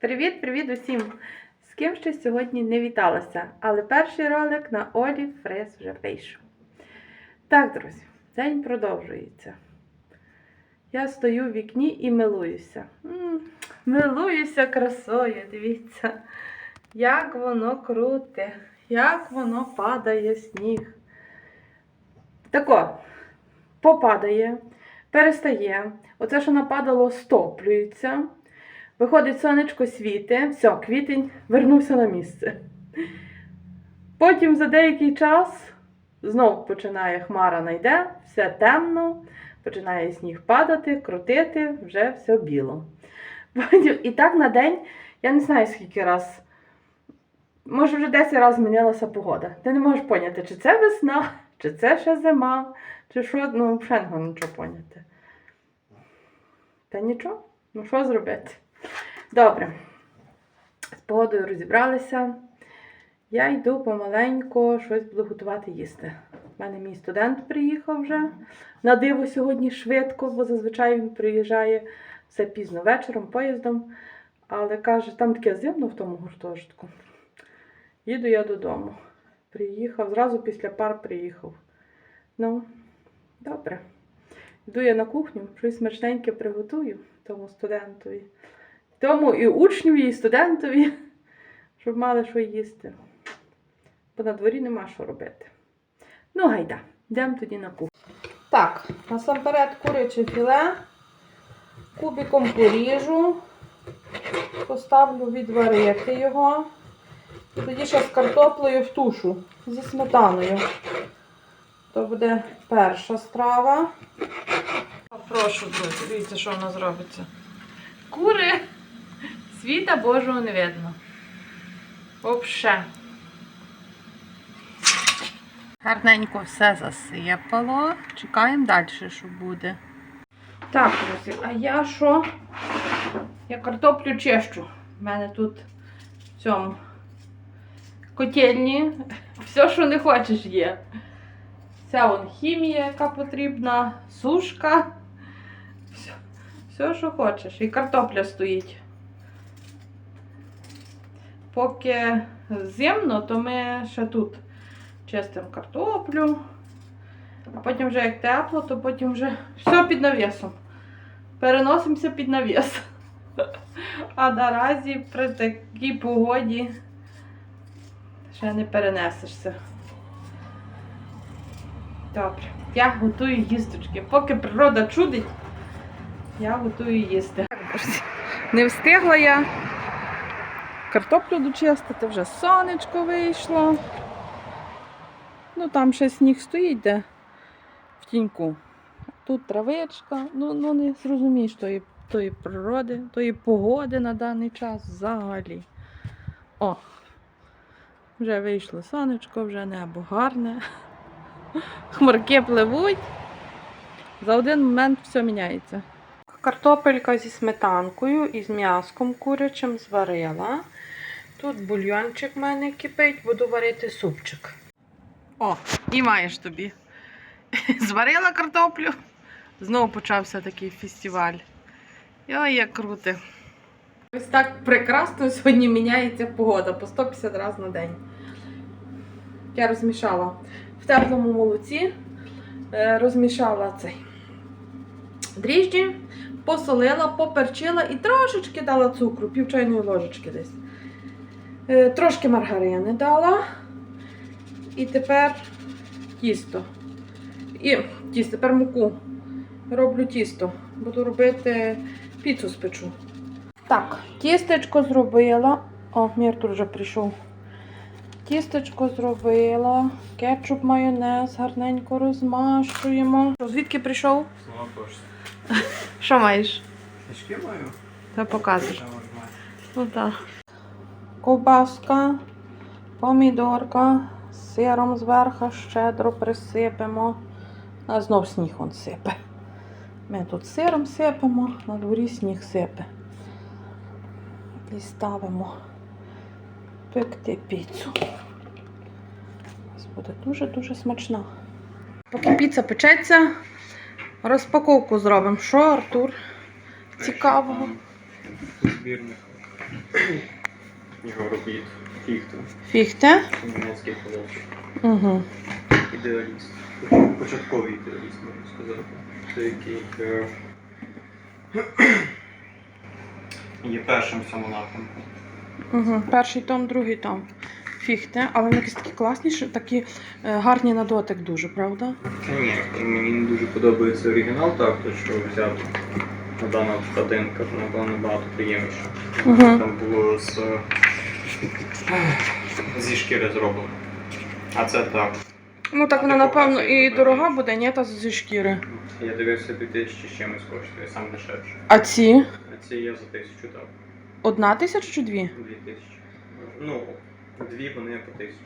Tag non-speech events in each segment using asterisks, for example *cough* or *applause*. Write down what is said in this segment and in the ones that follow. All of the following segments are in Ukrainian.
Привіт-привіт усім! З ким ще сьогодні не віталася, але перший ролик на Олі Фрес вже вийшов. Так, друзі, день продовжується. Я стою в вікні і милуюся. Милуюся красою, дивіться, як воно круте, як воно падає сніг. Тако, попадає, перестає. Оце, що нападало, стоплюється. Виходить сонечко світе, все, квітень вернувся на місце. Потім за деякий час знов починає хмара найде, все темно, починає сніг падати, крутити, вже все біло. І так на день, я не знаю скільки раз, може вже 10 разів змінилася погода. Ти не можеш поняти, чи це весна, чи це ще зима, чи що, ну взагалі нічого поняти. Та нічого, ну що зробити? Добре. З погодою розібралися. Я йду помаленько, щось буду готувати їсти. У мене мій студент приїхав вже. На диво сьогодні швидко, бо зазвичай він приїжджає все пізно вечором, поїздом. Але каже, там таке зимно в тому гуртожитку. Їду я додому. Приїхав, зразу після пар приїхав. Ну, добре. Йду я на кухню, щось смачненьке приготую тому студентові. Тому і учневі, і студентові, *laughs* щоб мали що їсти. Бо на дворі нема що робити. Ну, гайда, йдемо тоді на кухню. Так, насамперед куряче філе. Кубиком поріжу, поставлю відварити його. Тоді ще з картоплею в тушу зі сметаною. То буде перша страва. Прошу, друзі, дивіться, що в нас робиться. Кури світа Божого не видно. Вообще. Гарненько все засипало. Чекаємо далі, що буде. Так, друзі, а я що? Я картоплю чищу. У мене тут в цьому котельні. Все, що не хочеш, є. Вся вон хімія, яка потрібна, сушка. Все, все, що хочеш. І картопля стоїть. Поки зимно, то ми ще тут чистимо картоплю. А потім вже як тепло, то потім вже все під навісом. Переносимося під навіс. А наразі при такій погоді ще не перенесешся. Добре, я готую їсточки. Поки природа чудить, я готую їсти. Не встигла я картоплю дочистити, вже сонечко вийшло. Ну там ще сніг стоїть де в тіньку. Тут травичка, ну, ну не зрозумієш тої, тої природи, тої погоди на даний час взагалі. О, вже вийшло сонечко, вже небо гарне. *laughs* Хмарки пливуть. За один момент все міняється. Картопелька зі сметанкою і з м'яском курячим зварила. Тут бульйончик в мене кипить, буду варити супчик. О, і маєш тобі. *laughs* Зварила картоплю. Знову почався такий фестиваль. Ой, як круто. Ось так прекрасно сьогодні міняється погода по 150 разів на день. Я розмішала в теплому молоці, е, розмішала цей дріжджі, посолила, поперчила і трошечки дала цукру, пів чайної ложечки десь. Е, Трошки маргарини дала. І тепер тісто. І тісто, тепер муку. Роблю тісто. Буду робити піцу спечу. Так, тістечко зробила. О, Міртур вже прийшов. Тістечко зробила. Кетчуп, майонез, гарненько розмашуємо. Звідки прийшов? Слава. *laughs* Що маєш? Книжки маю? Та мати? Ну так. Ковбаска, помідорка, сиром зверху щедро присипемо. А знов сніг он сипе. Ми тут сиром сипемо, на дворі сніг сипе. І ставимо пекти піцу. Ось Буде дуже-дуже смачна. Поки піца печеться, розпаковку зробимо. Що, Артур? Цікавого. Збірних його робіт. Фіхту. Фіхте? Німецький хлопчик. Угу. Ідеаліст. Початковий ідеаліст, можна сказати. Це який е, є першим в цьому напрямку. Угу. Перший том, другий том. Фіхте, але вони якісь такі класні, що такі е, гарні на дотик дуже, правда? Ні, мені не дуже подобається оригінал, так, то що взяв дана хатинка, вона була набагато приємніша. Угу. Там було з зі шкіри зроблено. А це так. Ну так вона, напевно, і дорога буде, ні, та зі шкіри. Я дивився 2000 з чимось коштує, сам дешевше. А ці? А це я за тисячу дав. Одна тисяча чи дві? Дві тисячі. Ну, дві вони по тисячі.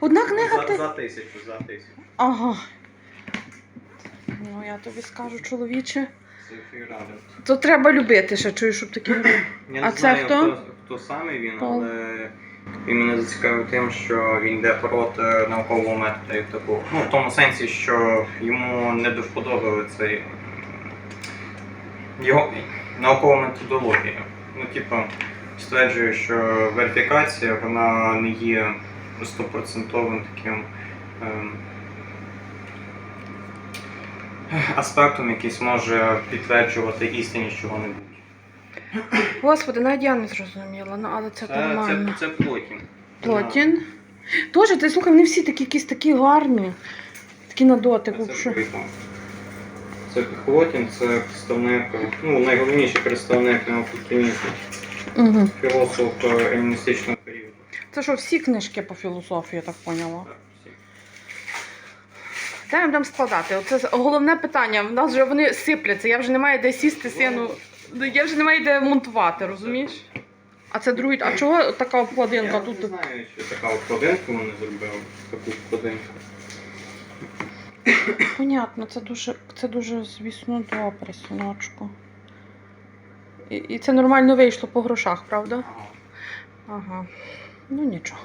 Одна книга За, ти. за тисячу, за тисячу. Ага. Ну, я тобі скажу, чоловіче. То треба любити ще, чую, щоб такі. Я А не це знаю, хто? хто, хто саме він, Пол. але він мене зацікавив тим, що він йде проти наукового методу як такого. Ну, в тому сенсі, що йому не до вподоби цей його наукова методологія. Ну, типу, стверджує, що верифікація вона не є стопроцентовим таким. ем, Аспектом, який може підтверджувати істинність чого-небудь. Господи, навіть я не зрозуміла, ну але це, Це, це, нормально. це плотін. Плотін. Тоже, ти слухай, вони всі такі якісь такі гарні. Такі на дотик. Це плотін. Це плотін, це представник, ну, найголовніший представник неоплатонізму, Угу. філософ е, періоду. Це що, всі книжки по філософії, я так поняла? Так, всі. Де ми будемо складати? Оце головне питання. В нас вже вони сипляться. Я вже не маю де сісти сину. Я вже не маю де монтувати, розумієш? А це другий. А чого така обкладинка Я тут? не знаю, що така обкладинка вони зробили, таку обкладинку. Понятно, це дуже, це дуже, звісно, добре, синочку. І, це нормально вийшло по грошах, правда? Ага. Ага. Ну нічого.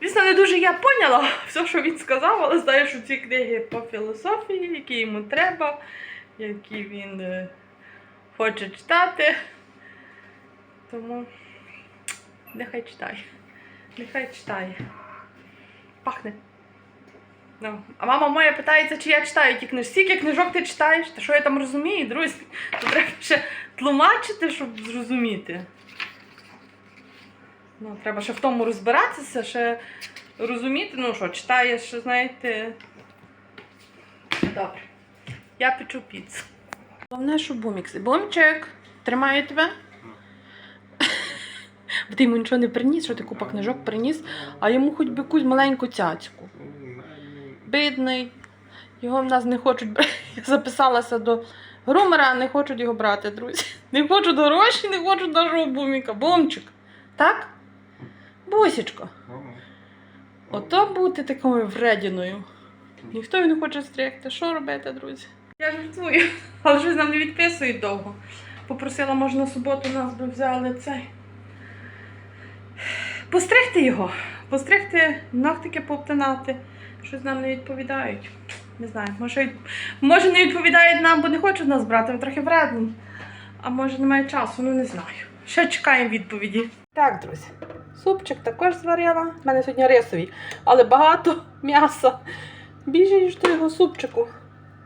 Звісно, не дуже я поняла все, що він сказав, але знаю, що ці книги по філософії, які йому треба, які він е, хоче читати. Тому нехай читає. Нехай читає. Пахне. Ну. А мама моя питається, чи я читаю ті книжки. Скільки книжок ти читаєш? Та що я там розумію, друзі? То треба ще тлумачити, щоб зрозуміти. Ну, треба ще в тому розбиратися, ще розуміти, ну що, читаєш, знаєте. Добре. Я печу піцу. Головне, що бумікс. Бумчик, тримаю тебе. Бо ти йому нічого не приніс, що ти купа книжок приніс, а йому хоч би якусь маленьку цяцьку. Бідний. Його в нас не хочуть брати. *laughs* Я записалася до грумера, а не хочуть його брати, друзі. *laughs* Не хочуть гроші, не хочуть нашого буміка. Бумчик. Так? Бусічко. Ото бути такою вредіною. Ніхто його не хоче стригти. Що робити, друзі? Я жартую, *laughs* але щось нам не відписують довго. Попросила, може, на суботу нас би взяли цей. Постригти його, постригти, ногтики пообтинати. Щось нам не відповідають. Не знаю, може, від- може не відповідають нам, бо не хочуть нас брати, трохи вредний. А може немає часу, ну не знаю. Ще чекаємо відповіді. Так, друзі, супчик також зварила. У мене сьогодні рисовий, але багато м'яса. Більше, ніж того супчику.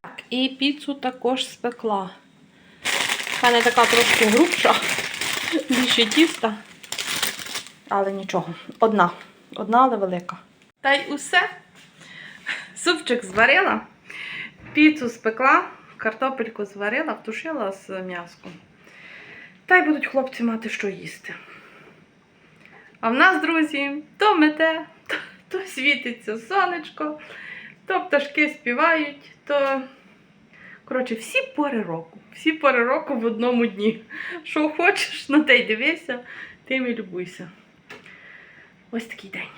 Так, і піцу також спекла. У мене така трошки грубша, більше тіста. Але нічого. Одна. Одна, але велика. Та й усе. Супчик зварила, піцу спекла, картопельку зварила, втушила з м'яском. Та й будуть хлопці мати що їсти. А в нас, друзі, то мете, то, то світиться сонечко, то пташки співають, то. Коротше, всі пори року. Всі пори року в одному дні. Що хочеш, на те й дивися, тим і любуйся. Ось такий день.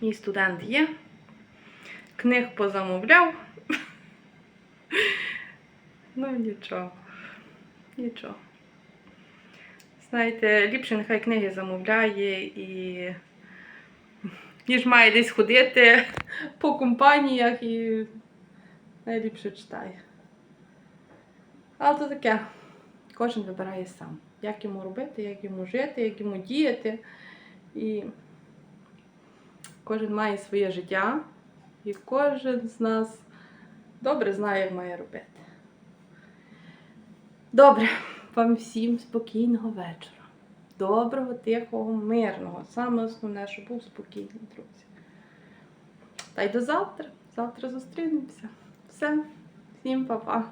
Мій студент є. Книг позамовляв. Ну, нічого. Нічого. Знаєте, ліпше нехай книги замовляє і. Ніж має десь ходити по компаніях і найліпше читає. Але то таке. кожен вибирає сам, як йому робити, як йому жити, як йому діяти. І кожен має своє життя, і кожен з нас добре знає, як має робити. Добре, вам всім спокійного вечора. Доброго, тихого, мирного. Саме основне, щоб був спокійний, друзі. Та й до завтра. Завтра зустрінемося. Все, всім па-па.